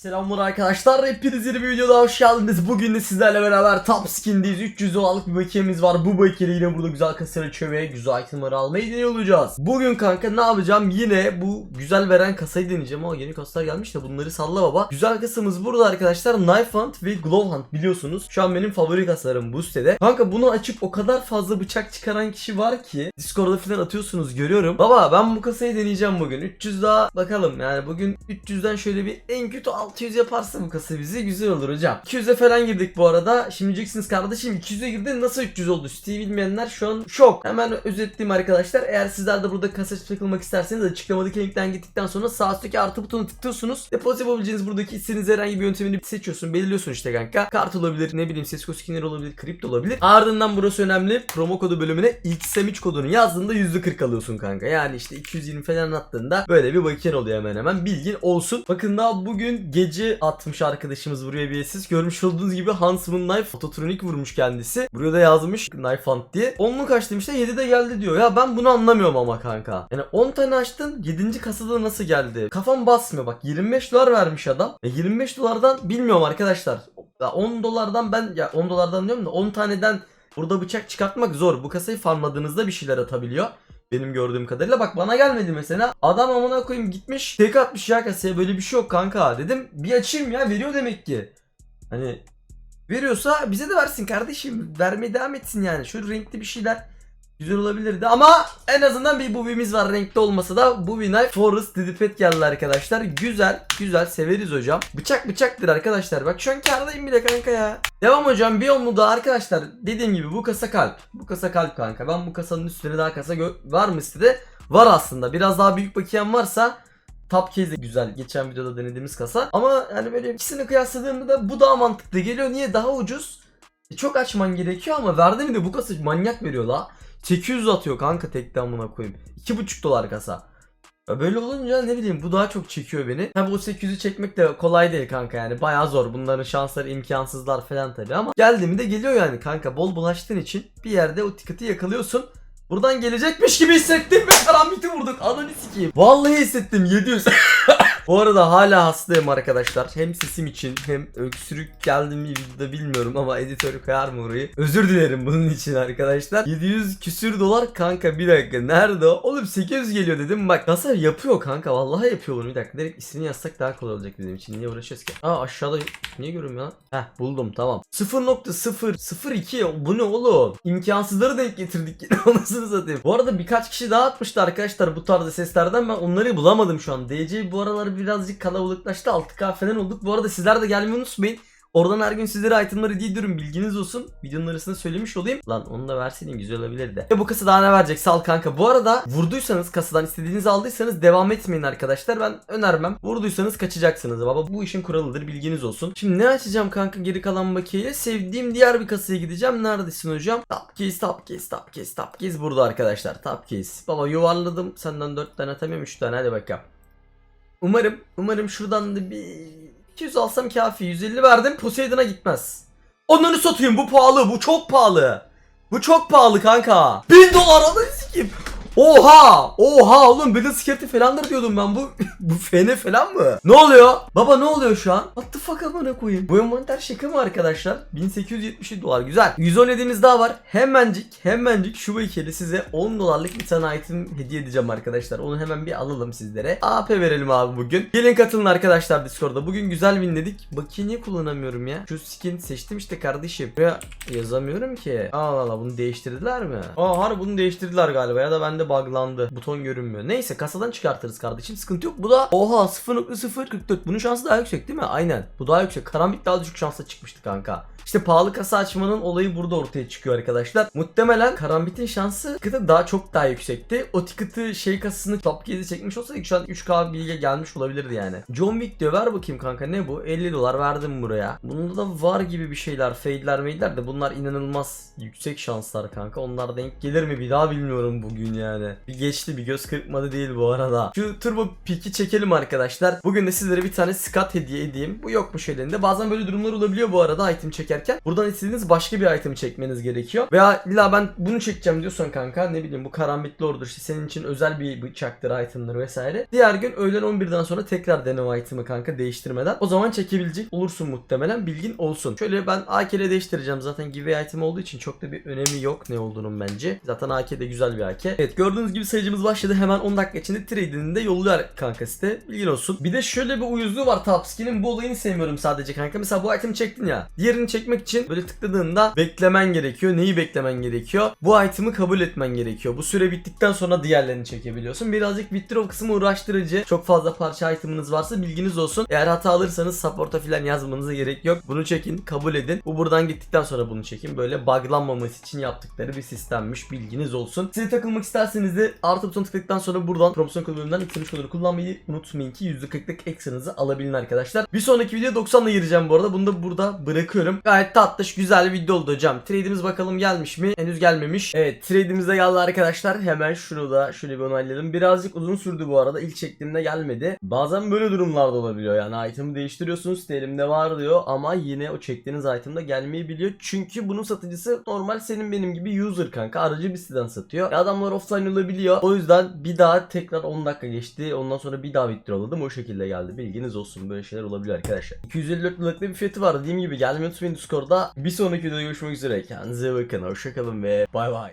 Selamlar arkadaşlar. Hepiniz yeni bir videoda hoş geldiniz. Bugün de sizlerle beraber Top Skin'deyiz. 300 dolarlık bir bakiyemiz var. Bu bakiyeyle yine burada güzel açıyor ve güzel itemleri almayı deniyor. Bugün kanka ne yapacağım? Yine bu güzel veren kasayı deneyeceğim. Ama yeni kasalar gelmiş de bunları salla baba. Güzel kasamız burada arkadaşlar. Knife Hunt ve Glove Hunt biliyorsunuz. Şu an benim favori kasalarım bu sitede. Kanka bunu açıp o kadar fazla bıçak çıkaran kişi var ki. Discord'da falan atıyorsunuz görüyorum. Baba ben bu kasayı deneyeceğim bugün. 300 daha bakalım. Yani bugün 300'den şöyle bir en kötü 600 yaparsa bu kasa bizi güzel olur hocam. 200'e falan girdik bu arada. Şimdi diyeceksiniz kardeşim 200'e girdin nasıl 300 oldu? Siteyi bilmeyenler şu an şok. Hemen özetleyeyim arkadaşlar. Eğer sizler de burada kasa takılmak isterseniz açıklamadaki linkten gittikten sonra sağ üstteki artı butonu tıklıyorsunuz. Depozit yapabileceğiniz buradaki istediğiniz herhangi bir yöntemini seçiyorsun. Belirliyorsun işte kanka. Kart olabilir, ne bileyim Sesko skinner olabilir, kripto olabilir. Ardından burası önemli. Promo kodu bölümüne XM3 kodunu yazdığında %40 alıyorsun kanka. Yani işte 220 falan attığında böyle bir bakiyen oluyor hemen hemen. Bilgin olsun. Bakın daha bugün gece atmış arkadaşımız buraya bir siz. Görmüş olduğunuz gibi Huntsman Knife Ototronik vurmuş kendisi. Buraya da yazmış Knife Hunt diye. 10'lu kaç demişler 7 de geldi diyor. Ya ben bunu anlamıyorum ama kanka. Yani 10 tane açtın 7. kasada nasıl geldi? Kafam basmıyor bak 25 dolar vermiş adam. E 25 dolardan bilmiyorum arkadaşlar. Ya 10 dolardan ben ya 10 dolardan diyorum da 10 taneden burada bıçak çıkartmak zor. Bu kasayı farmladığınızda bir şeyler atabiliyor. Benim gördüğüm kadarıyla bak bana gelmedi mesela. Adam amına koyayım gitmiş tek atmış ya kasaya böyle bir şey yok kanka. Dedim bir açayım ya veriyor demek ki. Hani veriyorsa bize de versin kardeşim. Vermeye devam etsin yani. Şöyle renkli bir şeyler güzel olabilirdi ama en azından bir bubimiz var renkli olmasa da Bubi Knife Forest Didipet geldi arkadaşlar. Güzel güzel severiz hocam. Bıçak bıçaktır arkadaşlar. Bak şu an kardayım bile kanka ya. Devam hocam bir yolunu da arkadaşlar dediğim gibi bu kasa kalp. Bu kasa kalp kanka. Ben bu kasanın üstüne daha kasa var mı sitede? Var aslında. Biraz daha büyük bakiyem varsa Top case de güzel. Geçen videoda denediğimiz kasa. Ama yani böyle ikisini kıyasladığımda da bu daha mantıklı geliyor. Niye? Daha ucuz. E, çok açman gerekiyor ama verdi mi de bu kasa manyak veriyor la. 800 atıyor kanka tekten amına koyayım. 2,5 dolar kasa. Böyle olunca ne bileyim bu daha çok çekiyor beni. Tabi bu 800'ü çekmek de kolay değil kanka yani bayağı zor. Bunların şansları imkansızlar falan tabi ama geldi mi de geliyor yani kanka bol bulaştığın için bir yerde o tiketi yakalıyorsun. Buradan gelecekmiş gibi hissettim ve karambiti vurduk. Ananı sikeyim. Vallahi hissettim 700. Bu arada hala hastayım arkadaşlar. Hem sesim için hem öksürük geldi mi videoda bilmiyorum ama editör koyar mı orayı? Özür dilerim bunun için arkadaşlar. 700 küsür dolar kanka bir dakika nerede o? Oğlum 800 geliyor dedim bak kasa yapıyor kanka vallahi yapıyor bunu bir dakika direkt ismini yazsak daha kolay olacak bizim için niye uğraşıyoruz ki? Aa aşağıda niye görünmüyor lan? Heh buldum tamam. 0.002 bu ne oğlum? İmkansızları denk getirdik yine anasını satayım. Bu arada birkaç kişi daha atmıştı arkadaşlar bu tarzda seslerden ben onları bulamadım şu an. DC bu aralar birazcık kalabalıklaştı 6K falan olduk. Bu arada sizler de gelmeyi unutmayın. Oradan her gün sizlere itemları hediye ediyorum bilginiz olsun. Videonun arasında söylemiş olayım. Lan onu da verseydin güzel olabilirdi. E bu kasa daha ne verecek sal kanka. Bu arada vurduysanız kasadan istediğinizi aldıysanız devam etmeyin arkadaşlar. Ben önermem. Vurduysanız kaçacaksınız baba. Bu işin kuralıdır bilginiz olsun. Şimdi ne açacağım kanka geri kalan bakiyeyle? Sevdiğim diğer bir kasaya gideceğim. Neredesin hocam? Top case top case top case top case burada arkadaşlar. Top case. Baba yuvarladım. Senden 4 tane atamıyorum 3 tane hadi bakalım. Umarım, umarım şuradan da bir 200 alsam kafi. 150 verdim. Poseidon'a gitmez. Onları satayım. Bu pahalı. Bu çok pahalı. Bu çok pahalı kanka. 1000 dolar onu sikeyim. Oha! Oha oğlum Battle Security falandır diyordum ben bu bu fene falan mı? Ne oluyor? Baba ne oluyor şu an? What the fuck amına koyayım? Bu envanter şaka mı arkadaşlar? 1877 dolar güzel. 110 hediyemiz daha var. Hemencik hemencik şu bakiyeli size 10 dolarlık bir tane item hediye edeceğim arkadaşlar. Onu hemen bir alalım sizlere. AP verelim abi bugün. Gelin katılın arkadaşlar Discord'da. Bugün güzel winledik. Bakiye niye kullanamıyorum ya? Şu skin seçtim işte kardeşim. Buraya yazamıyorum ki. Allah Allah bunu değiştirdiler mi? Aa harbi bunu değiştirdiler galiba ya da bende buglandı. Buton görünmüyor. Neyse kasadan çıkartırız kardeşim. Sıkıntı yok. Bu da oha 0.044. Bunun şansı daha yüksek değil mi? Aynen. Bu daha yüksek. Karambit daha düşük şansla çıkmıştı kanka. İşte pahalı kasa açmanın olayı burada ortaya çıkıyor arkadaşlar. Muhtemelen Karambit'in şansı ticket'ı daha çok daha yüksekti. O ticket'ı şey kasasını top case'e çekmiş olsaydık şu an 3K bilgiye gelmiş olabilirdi yani. John Wick diyor ver bakayım kanka ne bu? 50 dolar verdim buraya. Bunda da var gibi bir şeyler. Fade'ler made'ler de bunlar inanılmaz yüksek şanslar kanka. Onlar denk gelir mi bir daha bilmiyorum bugün ya. Yani. Bir geçti bir göz kırpmadı değil bu arada. Şu turbo piki çekelim arkadaşlar. Bugün de sizlere bir tane skat hediye edeyim. Bu yokmuş elinde. Bazen böyle durumlar olabiliyor bu arada item çekerken. Buradan istediğiniz başka bir item çekmeniz gerekiyor. Veya illa ben bunu çekeceğim diyorsan kanka ne bileyim bu karambitli ordur işte senin için özel bir bıçaktır itemler vesaire. Diğer gün öğlen 11'den sonra tekrar dene o item'ı kanka değiştirmeden. O zaman çekebilecek olursun muhtemelen bilgin olsun. Şöyle ben AK ile değiştireceğim zaten giveaway item olduğu için çok da bir önemi yok ne olduğunun bence. Zaten AK de güzel bir AK. Evet gördüğünüz gibi sayıcımız başladı. Hemen 10 dakika içinde trade'ini de yolluyor kanka site. Bilgin olsun. Bir de şöyle bir uyuzluğu var Tapskin'in. Bu olayını sevmiyorum sadece kanka. Mesela bu item çektin ya. Diğerini çekmek için böyle tıkladığında beklemen gerekiyor. Neyi beklemen gerekiyor? Bu item'ı kabul etmen gerekiyor. Bu süre bittikten sonra diğerlerini çekebiliyorsun. Birazcık withdraw kısmı uğraştırıcı. Çok fazla parça item'ınız varsa bilginiz olsun. Eğer hata alırsanız support'a falan yazmanıza gerek yok. Bunu çekin, kabul edin. Bu buradan gittikten sonra bunu çekin. Böyle buglanmaması için yaptıkları bir sistemmiş. Bilginiz olsun. Size takılmak isterseniz de artı butonu tıkladıktan sonra buradan promosyon kodu bölümünden istemiş kodu kullanmayı unutmayın ki %40'lık ekstranızı alabilin arkadaşlar. Bir sonraki video 90'la gireceğim bu arada. Bunu da burada bırakıyorum. Gayet tatlış güzel bir video oldu hocam. Trade'imiz bakalım gelmiş mi? Henüz gelmemiş. Evet trade'imiz de geldi arkadaşlar. Hemen şunu da şöyle bir onaylayalım. Birazcık uzun sürdü bu arada. İlk çektiğimde gelmedi. Bazen böyle durumlarda olabiliyor. Yani item'ı değiştiriyorsunuz. elimde var diyor ama yine o çektiğiniz item'da gelmeyebiliyor. Çünkü bunun satıcısı normal senin benim gibi user kanka. Aracı bir siteden satıyor. Adamlar offline olabiliyor. O yüzden bir daha tekrar 10 dakika geçti. Ondan sonra bir daha withdrawladım. O şekilde geldi. Bilginiz olsun. Böyle şeyler olabiliyor arkadaşlar. 254 liralık bir fiyatı var. Dediğim gibi gelmeyi unutmayın Discord'da. Bir sonraki videoda görüşmek üzere. Kendinize bakın. Hoşçakalın ve bay bay.